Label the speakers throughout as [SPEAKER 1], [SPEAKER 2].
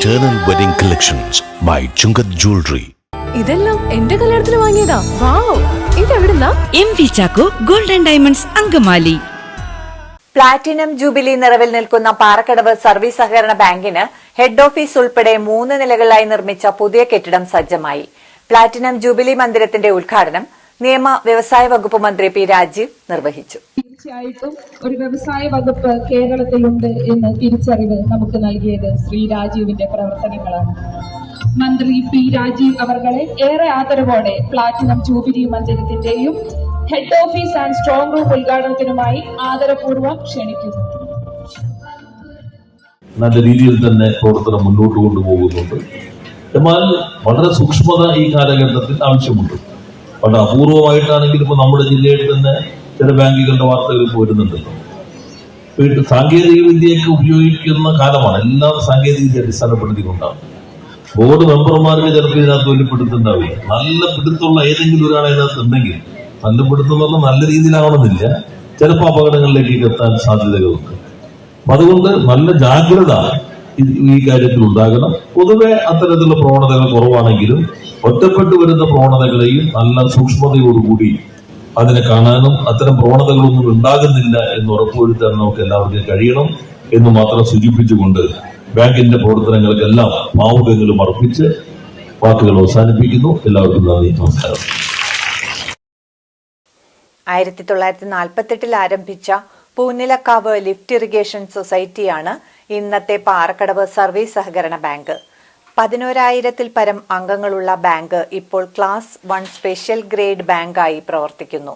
[SPEAKER 1] Eternal Wedding Collections by Chungath Jewelry.
[SPEAKER 2] ഇതെല്ലാം എന്റെ കല്യാണത്തിന് വാങ്ങിയതാ. Wow ഇതെവിടുന്നാ?
[SPEAKER 3] M V Chacko golden diamonds Angamaly.
[SPEAKER 4] Platinum jubilee നിറവിൽ നിൽക്കുന്ന പാറക്കടവ് സർവീസ് സഹകരണ ബാങ്കിന് ഹെഡ് ഓഫീസ് ഉൾപ്പെടെ മൂന്ന് നിലകളിലായി നിർമ്മിച്ച പുതിയ കെട്ടിടം സജ്ജമായി. പ്ലാറ്റിനം ജൂബിലി മന്ദിരത്തിന്റെ ഉദ്ഘാടനം നിയമ വ്യവസായ വകുപ്പ് മന്ത്രി പി രാജീവ് നിർവഹിച്ചു.
[SPEAKER 5] തീർച്ചയായിട്ടും ഒരു വ്യവസായ വകുപ്പ് കേരളത്തിലുണ്ട് എന്ന് തിരിച്ചറിവ് നമുക്ക് നൽകിയത് ശ്രീ രാജീവിന്റെ പ്രവർത്തനങ്ങളാണ്. മന്ത്രി പി രാജീവ് അവർകളെ ഏറെ ആദരവോടെ platinum jubilee മന്ദിരത്തിന്റെയും head office and strong room ഉദ്ഘാടനത്തിനുമായി ആദരപൂർവം ക്ഷണിക്കുന്നു.
[SPEAKER 6] നല്ല രീതിയിൽ തന്നെ പ്രവർത്തനം മുന്നോട്ട് കൊണ്ടുപോകുന്നുണ്ട്. എന്നാൽ വളരെ സൂക്ഷ്മത ഈ കാലഘട്ടത്തിൽ ആവശ്യമുണ്ട്. വളരെ അപൂർവമായിട്ടാണെങ്കിൽ ഇപ്പൊ നമ്മുടെ ജില്ലയിൽ തന്നെ ചില ബാങ്കുകളുടെ വാർത്തകൾ വരുന്നുണ്ടല്ലോ ഇപ്പൊ സാങ്കേതിക വിദ്യയൊക്കെ ഉപയോഗിക്കുന്ന കാലമാണ് എല്ലാം സാങ്കേതിക വിദ്യ അടിസ്ഥാനപ്പെടുത്തിക്കൊണ്ടാണ്. ബോർഡ് മെമ്പർമാർക്ക് ചിലപ്പോൾ ഇതിനകത്ത് വലിയ പിടുത്തുണ്ടാവില്ല നല്ല പിടുത്തുള്ള ഏതെങ്കിലും ഒരാൾ ഇതിനകത്ത് ഉണ്ടെങ്കിൽ നല്ല പിടുത്തം എന്ന് പറഞ്ഞാൽ നല്ല രീതിയിലാവണമെന്നില്ല. ചിലപ്പോൾ അപകടങ്ങളിലേക്ക് എത്താൻ സാധ്യതകളുണ്ട്. അപ്പൊ അതുകൊണ്ട് നല്ല ജാഗ്രത ഈ കാര്യത്തിൽ ഉണ്ടാകണം. പൊതുവെ അത്തരത്തിലുള്ള പ്രവണതകൾ കുറവാണെങ്കിലും ഒറ്റപ്പെട്ടു വരുന്ന പ്രവണതകളെയും നല്ല സൂക്ഷ്മതയോടുകൂടി അതിനെ കാണാനും അത്തരം പ്രവണതകളൊന്നും ഉണ്ടാകുന്നില്ല എന്ന് ഉറപ്പുവരുത്താൻ നമുക്ക് എല്ലാവർക്കും കഴിയണം എന്ന് മാത്രം സൂചിപ്പിച്ചുകൊണ്ട് ബാങ്കിന്റെ പ്രവർത്തനങ്ങൾക്കെല്ലാം ഭാവുകങ്ങളും അർപ്പിച്ച് വാക്കുകൾ അവസാനിപ്പിക്കുന്നു. എല്ലാവർക്കും നന്ദി. നമസ്കാരം.
[SPEAKER 4] ആയിരത്തി തൊള്ളായിരത്തി നാൽപ്പത്തെട്ടിൽ ആരംഭിച്ച പൂനിലക്കാവ് ലിഫ്റ്റ് ഇറിഗേഷൻ സൊസൈറ്റിയാണ് ഇന്നത്തെ പാറക്കടവ് സർവീസ് സഹകരണ ബാങ്ക്. പതിനോരായിരത്തിൽ പരം അംഗങ്ങളുള്ള ബാങ്ക് ഇപ്പോൾ ക്ലാസ് വൺ സ്പെഷ്യൽ ഗ്രേഡ് ബാങ്കായി പ്രവർത്തിക്കുന്നു.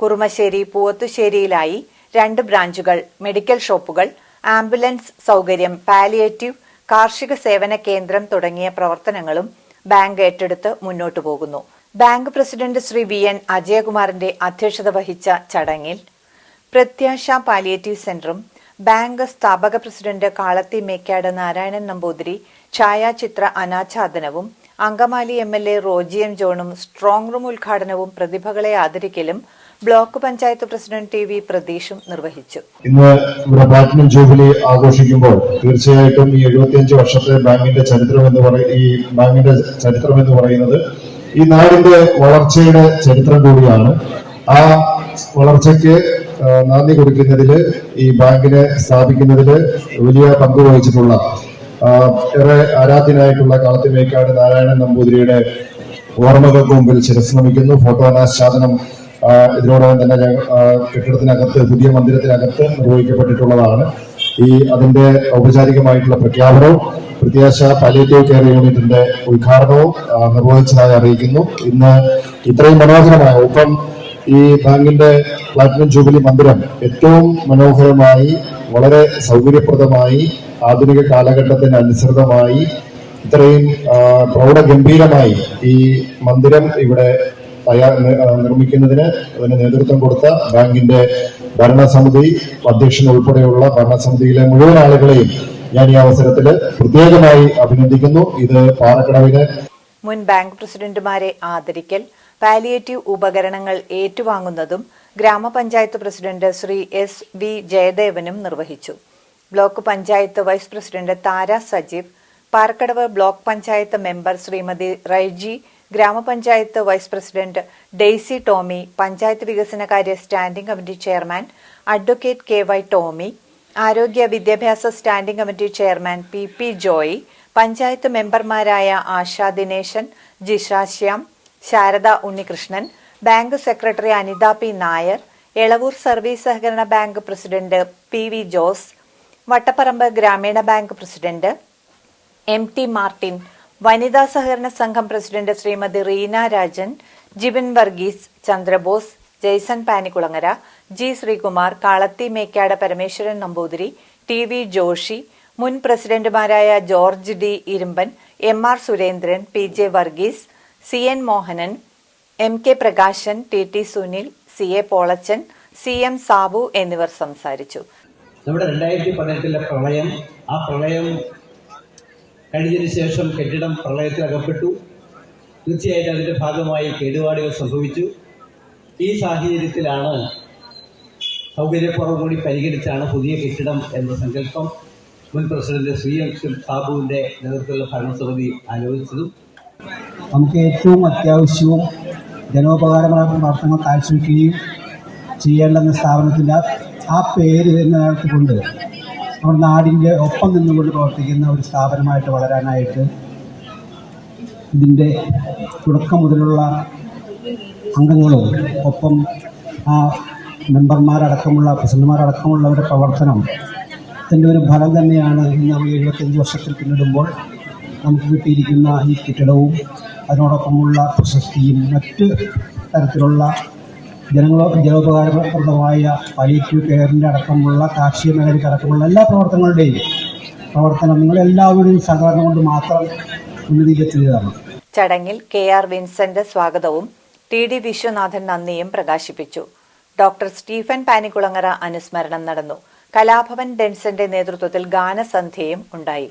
[SPEAKER 4] കുറുമശ്ശേരി പൂവത്തുശ്ശേരിയിലായി രണ്ട് ബ്രാഞ്ചുകൾ മെഡിക്കൽ ഷോപ്പുകൾ ആംബുലൻസ് സൗകര്യം പാലിയേറ്റീവ് കാർഷിക സേവന കേന്ദ്രം തുടങ്ങിയ പ്രവർത്തനങ്ങളും ബാങ്ക് ഏറ്റെടുത്ത് മുന്നോട്ടു പോകുന്നു. Bank president Shri V N അജയകുമാറിന്റെ അധ്യക്ഷത വഹിച്ച ചടങ്ങിൽ പ്രത്യാശ പാലിയേറ്റീവ് സെന്ററും ബാങ്ക് സ്ഥാപക പ്രസിഡന്റ് കാളത്തി മേക്കാട് നാരായണൻ നമ്പൂതിരി ഛായാചിത്ര അനാച്ഛാദനവും Angamaly M L A Roji M ജോണും strong room ഉദ്ഘാടനവും പ്രതിഭകളെ ആദരിക്കലും block panchayat president T V പ്രതീഷും നിർവഹിച്ചു.
[SPEAKER 7] ഇന്ന് ഇവിടെ പ്ലാറ്റിനം ജൂബിലി ആഘോഷിക്കുമ്പോൾ തീർച്ചയായിട്ടും ഈ എഴുപത്തിയഞ്ച് വർഷത്തെ ബാങ്കിന്റെ ചരിത്രം എന്ന് ഈ ബാങ്കിന്റെ ചരിത്രം എന്ന് പറയുന്നത് ഈ നാടിന്റെ വളർച്ചയുടെ ചരിത്രം കൂടിയാണ്. ആ വളർച്ചയ്ക്ക് നന്ദി കൊടുക്കുന്നതിൽ ഈ ബാങ്കിനെ സ്ഥാപിക്കുന്നതിൽ വലിയ പങ്ക് വഹിച്ചിട്ടുള്ള ഏറെ ആരാധ്യനായിട്ടുള്ള കളത്തിമേക്കാട് നാരായണൻ നമ്പൂതിരിയുടെ ഓർമ്മകൾക്ക് മുമ്പിൽ ശിരസ് നമിക്കുന്നു ഫോട്ടോ അനാച്ഛാദനം ഇതിനോടകം തന്നെ കെട്ടിടത്തിനകത്ത് പുതിയ മന്ദിരത്തിനകത്ത് നിർവഹിക്കപ്പെട്ടിട്ടുള്ളതാണ്. ഈ അതിന്റെ ഔപചാരികമായിട്ടുള്ള പ്രഖ്യാപനവും പ്രത്യാശ പാലിയേറ്റീവ് കെയർ യൂണിറ്റിന്റെ ഉദ്ഘാടനവും നിർവഹിച്ചതായി അറിയിക്കുന്നു. ഇന്ന് ഇത്രയും മനോഹരമായ ഒപ്പം ഈ ബാങ്കിന്റെ പ്ലാറ്റിനം ജൂബിലി മന്ദിരം ഏറ്റവും മനോഹരമായി വളരെ സൗകര്യപ്രദമായി ആധുനിക കാലഘട്ടത്തിന് അനുസൃതമായി ഇത്രയും പ്രൗഢഗംഭീരമായി ഈ മന്ദിരം ഇവിടെ തയ്യാർ നിർമ്മിക്കുന്നതിന് അതിന് നേതൃത്വം കൊടുത്ത ബാങ്കിന്റെ ഭരണസമിതി അധ്യക്ഷൻ ഉൾപ്പെടെയുള്ള ഭരണസമിതിയിലെ മുഴുവൻ ആളുകളെയും ഞാൻ ഈ അവസരത്തിൽ പ്രത്യേകമായി അഭിനന്ദിക്കുന്നു. ഇത് പാറക്കടവിന്
[SPEAKER 4] മുൻ ബാങ്ക് പ്രസിഡന്റുമാരെ ആദരിക്കൽ പാലിയേറ്റീവ് ഉപകരണങ്ങൾ ഏറ്റുവാങ്ങുന്നതും ഗ്രാമപഞ്ചായത്ത് പ്രസിഡന്റ് ശ്രീ എസ് വി ജയദേവനും നിർവഹിച്ചു. Block panchayat vice president Thara Sajeev Parakkadavu block panchayat member Shrimati Raiji ഗ്രാമപഞ്ചായത്ത് vice president Daisy Tomy panchayat വികസനകാര്യ standing committee chairman advocate K Y Tomy ആരോഗ്യ വിദ്യാഭ്യാസ standing committee chairman P P Joy panchayat മെമ്പർമാരായ Asha Dineshan Jisha Shyam Sarada Unnikrishnan bank secretary Anitha P Nair Elavoor service സഹകരണ bank president P V Jose Vattaparambu ഗ്രാമീണ bank president M T Martin വനിതാ സഹകരണ സംഘം president Shrimati Reena Rajan Jibin Varghese Chandrabose Jaison Panikkulangara G Sreekumar Kalathi Mekkad Parameswaran Namboothiri T V Joshi മുൻ പ്രസിഡന്റുമാരായ George D Irumban M R Surendran P J Varghese C N Mohanan M K Prakashan T T Sunil C A Polachan C M Sabu എന്നിവർ സംസാരിച്ചു.
[SPEAKER 8] നമ്മുടെ രണ്ടായിരത്തി പതിനെട്ടിലെ പ്രളയം ആ പ്രളയം കഴിഞ്ഞതിന് ശേഷം കെട്ടിടം പ്രളയത്തിൽ അകപ്പെട്ടു തീർച്ചയായിട്ടും അതിന്റെ ഭാഗമായി കേടുപാടുകൾ സംഭവിച്ചു. ഈ സാഹചര്യത്തിലാണ് സൗകര്യക്കുറവ് കൂടി പരിഗണിച്ചാണ് പുതിയ കെട്ടിടം എന്ന സങ്കല്പം മുൻ പ്രസിഡന്റ് ശ്രീ എം സാബുവിന്റെ നേതൃത്വത്തിലുള്ള ഭരണസമിതി ആലോചിച്ചതും.
[SPEAKER 9] നമുക്ക് ഏറ്റവും അത്യാവശ്യവും ജനോപകാരമായ പ്രവർത്തനങ്ങൾ കാഴ്ചവെക്കുകയും ചെയ്യേണ്ടെന്ന സ്ഥാപനത്തിന്റെ ആ- പേര് തന്നെ കൊണ്ട് നമ്മുടെ നാടിന്റെ ഒപ്പം നിന്നുകൊണ്ട് പ്രവർത്തിക്കുന്ന ഒരു സ്ഥാപനമായിട്ട് വളരാനായിട്ട് ഇതിന്റെ തുടക്കം മുതലുള്ള അംഗങ്ങളും ഒപ്പം ആ മെമ്പർമാരടക്കമുള്ള പ്രസിഡന്റുമാരടക്കമുള്ളവരുടെ പ്രവർത്തനം ഇതിന്റെ ഒരു ഫലം തന്നെയാണ് ഇന്ന് നമ്മൾ എഴുപത്തഞ്ച് വർഷത്തിൽ പിന്നിടുമ്പോൾ നമുക്ക് കിട്ടിയിരിക്കുന്ന ഈ കെട്ടിടവും അതിനോടൊപ്പമുള്ള പ്രശസ്തിയും മറ്റ് തരത്തിലുള്ള ജനങ്ങളോ ജനോപകാരപ്രദമായ പാലിയേറ്റീവ് കെയറിന്റെ അടക്കമുള്ള കാർഷിക മേഖലയ്ക്ക് അടക്കമുള്ള എല്ലാ പ്രവർത്തനങ്ങളുടെയും പ്രവർത്തനം നിങ്ങളെല്ലാവരുടെയും സഹകരണം കൊണ്ട് മാത്രം ഉന്നതിയിലെത്തിയതാണ്
[SPEAKER 4] ചടങ്ങിൽ കെ ആർ വിൻസെന്റ് സ്വാഗതവും ടി ഡി വിശ്വനാഥൻ നന്ദിയും പ്രകാശിപ്പിച്ചു. ഡോക്ടർ സ്റ്റീഫൻ പാനിക്കുളങ്ങര അനുസ്മരണം നടന്നു. കലാഭവൻ ഡെൻസന്റെ നേതൃത്വത്തിൽ ഗാനസന്ധ്യയും ഉണ്ടായി.